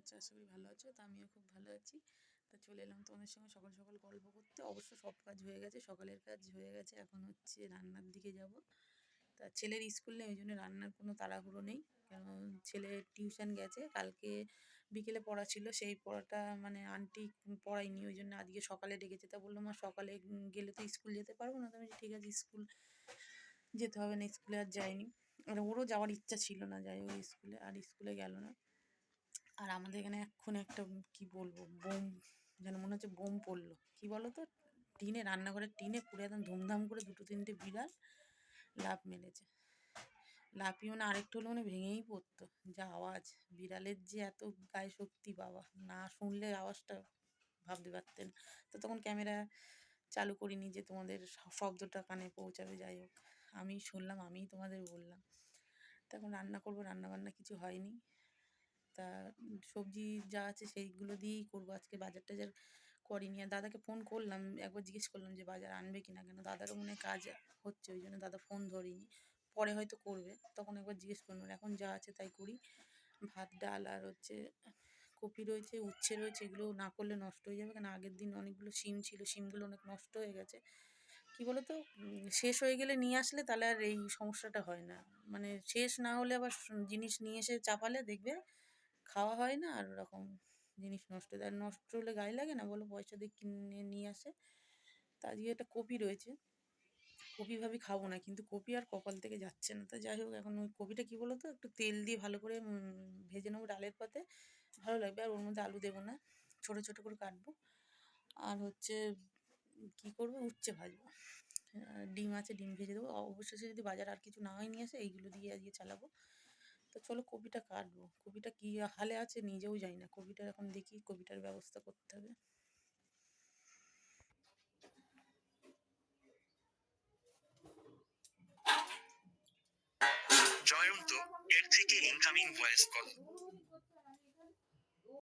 আছো আশা করি ভালো আছো। তো আমিও খুব ভালো আছি। তা চলে এলাম তোমাদের সঙ্গে সকাল সকাল গল্প করতে। অবশ্য সব কাজ হয়ে গেছে, সকালের কাজ হয়ে গেছে। এখন হচ্ছে রান্নার দিকে যাব। তা ছেলের স্কুল নেই, ওই জন্য রান্নার কোনো তাড়াহুড়ো নেই। কারণ ছেলে টিউশন গেছে, কালকে বিকেলে পড়া ছিল। সেই পড়াটা মানে আন্টি পড়ায়নি, ওই জন্য আজকে সকালে ডেকেছে। তা বলল, মা, সকালে গেলে তো স্কুল যেতে পারব না। তো আমি ঠিক আছে, স্কুল যেতে হবে না, স্কুলে আর যায়নি আর ওরও যাওয়ার ইচ্ছা ছিল না, যাই ওই স্কুলে আর স্কুলে গেল না। আর আমাদের এখানে এক্ষুনি একটা, কি বলব, বোম, যেন মনে হচ্ছে বোম পড়ল। কি বলো তো টিনে, রান্নাঘরের টিনে পুরো একদম ধুমধাম করে দুটো তিনটে বিড়াল লাভ মেরেছে। লাফিয়ে মানে আরেকটু হলে মানে ভেঙেই পড়তো। যা আওয়াজ, বিড়ালের যে এত গায়ে শক্তি, বাবা, না শুনলে আওয়াজটা ভাবতে পারতেন তো তখন ক্যামেরা চালু করিনি যে তোমাদের শব্দটা কানে পৌঁছাবে, যাই হোক। আমি শুনলাম, আমিই তোমাদের বললাম। তখন রান্না করব রান্না বান্না কিছু হয়নি। তা সবজি যা আছে সেইগুলো দিয়েই করব। আজকে বাজার টাজার করিনি। আর দাদাকে ফোন করলাম, একবার জিজ্ঞেস করলাম যে বাজার আনবে কিনা কেন? দাদারও মনে কাজ হচ্ছে, ওই জন্য দাদা ফোন ধরিনি। পরে হয়তো করবে। তখন একবার জিজ্ঞেস করলাম এখন যা আছে তাই করি। ভাত, ডাল আর হচ্ছে কপি রয়েছে, উচ্ছে রয়েছে, এগুলো না করলে নষ্ট হয়ে যাবে। কেন? আগের দিন অনেকগুলো শিম ছিল, শিমগুলো অনেক নষ্ট হয়ে গেছে। কি বলতো? শেষ হয়ে গেলে নিয়ে আসলে তাহলে আর এই সমস্যাটা হয় না। মানে শেষ না হলে আবার জিনিস নিয়ে এসে চাপালে দেখবে খাওয়া হয় না আর ওরকম জিনিস নষ্ট। আর নষ্ট হলে গায়ে লাগে না, বলো পয়সা দিয়ে কিনে নিয়ে আসে। তা আজকে একটা কপি রয়েছে। কপি ভাবি খাব না, কিন্তু কপি আর কপাল থেকে যাচ্ছে না। তা যাই হোক, এখন ওই কপিটা কী বলো তো একটু তেল দিয়ে ভালো করে ভেজে নেব ডালের পাতে। ভালো লাগবে, আর ওর মধ্যে আলু দেবো না। ছোটো ছোটো করে কাটবো। আর হচ্ছে, কী করব? উচ্ছে ভাজবো। ডিম আছে, ডিম ভেজে দেবো। অবশেষে যদি বাজার আর কিছু না হয় নিয়ে আসে, এইগুলো দিয়ে আজকে চালাবো। তো চলো কপিটা কাটবো। কপিটা কি হালে আছে নিজেও জানি না। কপিটার এখন দেখি, কপিটার ব্যবস্থা করতে হবে। জয়ন্ত, এর থেকে ইনকামিং ভয়েস কল